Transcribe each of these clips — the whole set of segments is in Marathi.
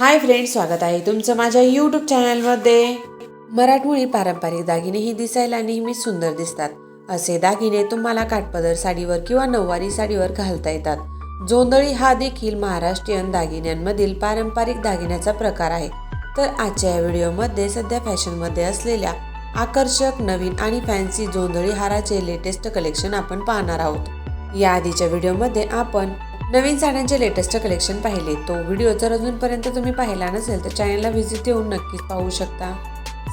हाय फ्रेंड स्वागत आहे तुमचं माझ्या यूट्यूब चॅनलमध्ये. मराठमोळी पारंपरिक दागिने ही दिसायला नेहमी सुंदर दिसतात. असे दागिने तुम्हाला काठपदर साडीवर किंवा नऊवारी साडीवर घालता येतात. जोंदळी हा देखील महाराष्ट्रीयन दागिन्यांमधील पारंपरिक दागिन्याचा प्रकार आहे. तर आजच्या या व्हिडिओमध्ये सध्या फॅशनमध्ये असलेल्या आकर्षक नवीन आणि फॅन्सी जोंधळी हाराचे लेटेस्ट कलेक्शन आपण पाहणार आहोत. या आधीच्या व्हिडिओमध्ये आपण नवीन साड्यांचे लेटेस्ट कलेक्शन पाहिले. तो व्हिडिओ जर अजूनपर्यंत तुम्ही पाहिला नसेल तर चॅनलला व्हिजिट देऊन नक्कीच पाहू शकता.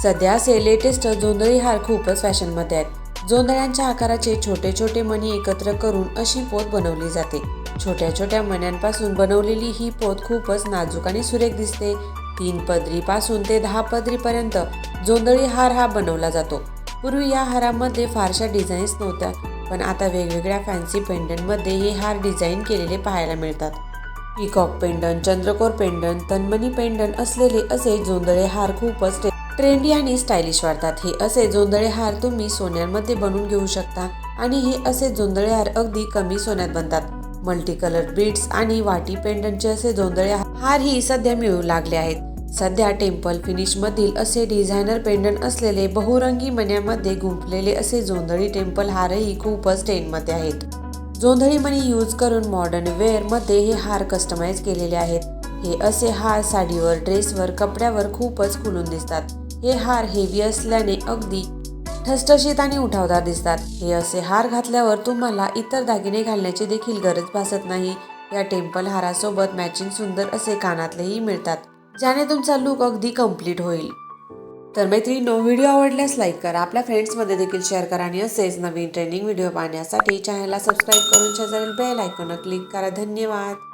सध्या असे लेटेस्ट जोंधळी हार खूपच फॅशनमध्ये आहेत. जोंधळ्यांच्या आकाराचे छोटे छोटे मणी एकत्र करून अशी पोत बनवली जाते. छोट्या छोट्या मण्यांपासून बनवलेली ही पोत खूपच नाजूक आणि सुरेख दिसते. तीन पदरीपासून ते दहा पदरीपर्यंत जोंधळी हार हा बनवला जातो. पूर्वी या हारामध्ये फारशा डिझाईन्स नव्हत्या. पण आता वेगवेगळ्या फॅन्सी पेंडंटमध्ये हे हार डिझाईन केलेले पाहायला मिळतात. पिकॉक पेंडंट चंद्रकोर पेंडंट तन्मनी पेंडंट असलेले असे जोंधळे हार खूपच ट्रेंडी आणि स्टायलिश वाटतात. हे असे जोंधळे हार तुम्ही सोन्यामध्ये बनवून घेऊ शकता आणि हे असे जोंधळे हार अगदी कमी सोन्यात बनतात. मल्टी कलर बीड्स आणि वाटी पेंडंटचे असे जोंधळे हार ही सध्या मिळू लागले आहेत. सध्या टेम्पल फिनिशमधील असे डिझायनर पेंडंट असलेले बहुरंगी मण्यामध्ये गुंफलेले असे जोंधळी टेम्पल हारही खूपच ट्रेंडमध्ये आहेत. जोंधळी मणी यूज करून मॉडर्न वेअरमध्ये हे हार कस्टमाइज केलेले आहेत. हे असे हार साडीवर ड्रेसवर कपड्यावर खूपच खुलून दिसतात. हे हार हेवी असल्याने अगदी ठसठशीत आणि उठावदार दिसतात. हे असे हार घातल्यावर तुम्हाला इतर दागिने घालण्याची देखील गरज भासत नाही. या टेम्पल हारासोबत मॅचिंग सुंदर असे कानातलेही मिळतात. ज्याने तुमचा लुक अगदी कंप्लीट होईल. तर मैत्रिणींनो व्हिडिओ आवडल्यास लाईक करा. आपल्या फ्रेंड्समध्ये देखील शेअर करा आणि असेच नवीन ट्रेनिंग व्हिडिओ पाहण्यासाठी चॅनलला सबस्क्राईब करून शेजारील बेल आयकॉन क्लिक करा. धन्यवाद!